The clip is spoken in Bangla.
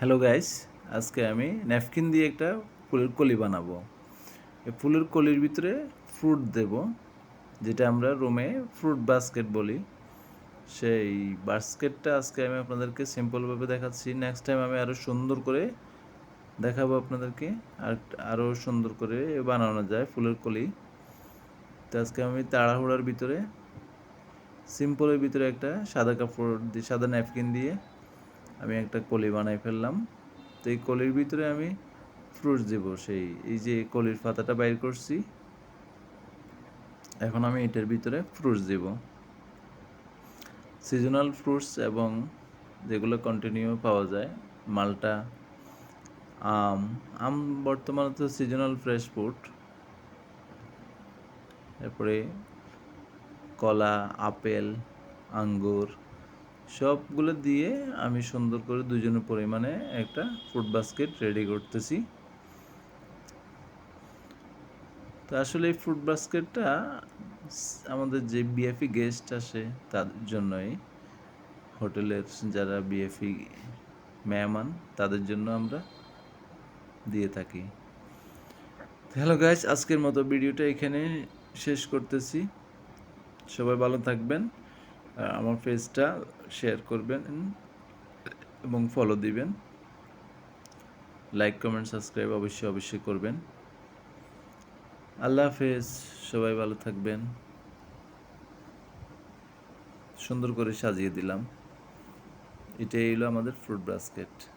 হ্যালো গাইস আজকে আমি ন্যাপকিন দিয়ে একটা ফুলের কলি বানাবো। এই ফুলের কলির ভিতরে ফ্রুট দেব, যেটা আমরা রুমে ফ্রুট বাস্কেট বলি। সেই বাস্কেটটা আজকে আমি আপনাদেরকে সিম্পলভাবে দেখাচ্ছি। নেক্সট টাইম আমি আরও সুন্দর করে দেখাবো আপনাদেরকে। আর আরও সুন্দর করে বানানো যায় ফুলের কলি। তো আজকে আমি তাড়াহুড়ার ভিতরে সিম্পলের ভিতরে একটা সাদা কাপড় দিয়ে, সাদা ন্যাপকিন দিয়ে আমি একটা কলি বানাই ফেললাম। তো এই কলির ভিতরে আমি ফ্রুটস দেব সেই, এই যে কলির পাতাটা বাইর করছি। এখন আমি এটার ভিতরে ফ্রুটস দেব। সিজনাল ফ্রুটস এবং যেগুলো কন্টিনিউ পাওয়া যায়, মালটা, আম আম বর্তমানে তো সিজনাল ফ্রেশ ফ্রুট এরপরে কলা, আপেল, আঙ্গুর সবগুলো দিয়ে আমি সুন্দর করে দুজনের পরিমাণে একটা ফুড বাস্কেট রেডি করতেছি। তো আসলে এই ফুড বাস্কেটটা আমাদের যে বিএফি গেস্ট আসে তাদের জন্যই হোটেলের যারা বিএফি মেহমান তাদের জন্য আমরা দিয়ে থাকি। হ্যালো গাইস আজকের মতো ভিডিওটা এখানে শেষ করতেছি। সবাই ভালো থাকবেন। আমার পেজটা শেয়ার করবেন এবং ফলো দিবেন। লাইক কমেন্ট সাবস্ক্রাইব অবশ্যই অবশ্যই করবেন। আল্লাহ হাফেজ, সবাই ভালো থাকবেন। সুন্দর করে সাজিয়ে দিলাম। এটাই হলো আমাদের ফ্রুট বাস্কেট